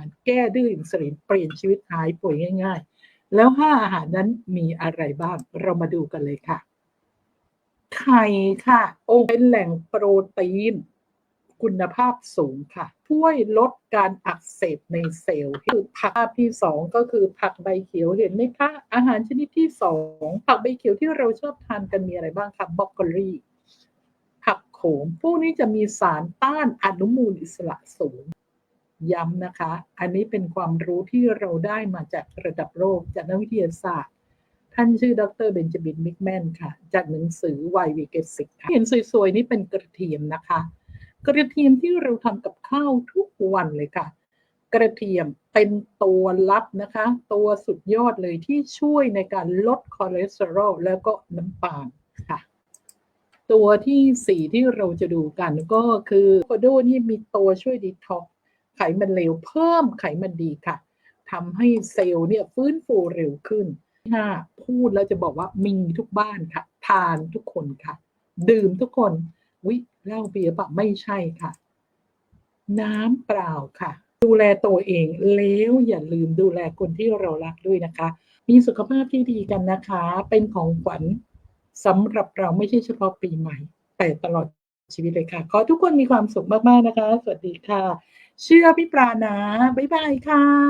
ารแก้ดื้ออินซูลินเปลี่ยนชีวิตหายป่วยง่าย ๆ แล้วห้าอาหารนั้นมีอะไรบ้าง เรามาดูกันเลยค่ะ ไข่ค่ะ โอเป็นแหล่งโปรตีน คุณภาพสูงค่ะ ช่วยลดการอักเสบในเซลล์คือผักที่สองก็คือผักใบเขียวเห็นไหมคะ อาหารชนิดที่สองผักใบเขียวที่เราชอบทานกันมีอะไรบ้างคะบรอกโคลีผักโขม พวกนี้จะมีสารต้านอนุมูลอิสระสูง ย้ำนะคะ อันนี้เป็นความรู้ที่เราได้มาจากระดับโลกจากนักวิทยาศาสตร์ ท่านชื่อดรเบนจามินมิกแมนค่ะ จากหนังสือ Why We Get Sick ค่ะเห็นสวยๆ นี่เป็นกระเทียมนะคะ กระเทียมที่เราทำกับข้าวทุกวันเลยค่ะ กระเทียมเป็นตัวลับนะคะ ตัวสุดยอดเลยที่ช่วยในการลดคอเลสเตอรอลแล้วก็น้ำตาลค่ะตัวที่สี่ที่เราจะดูกันก็คือโคโดนี่มีตัวช่วยดีท็อก ไขมันเลวเพิ่มไขมันดีค่ะทำให้เซลล์เนี่ยฟื้นฟูเร็วขึ้นห้าพูดแล้วจะบอกว่ามีทุกบ้านค่ะ ทานทุกคนค่ะ ดื่มทุกคนวิเหล้าเบียร์ปะไม่ใช่ค่ะ น้ำเปล่าค่ะ ดูแลตัวเองแล้วอย่าลืมดูแลคนที่เรารักด้วยนะคะ มีสุขภาพที่ดีกันนะคะ เป็นของขวัญสำหรับเราไม่ใช่เฉพาะปีใหม่ แต่ตลอดชีวิตเลยค่ะ ขอทุกคนมีความสุขมาก ๆ นะคะ สวัสดีค่ะ เชื่อพี่ปรานะ บ๊ายบายค่ะ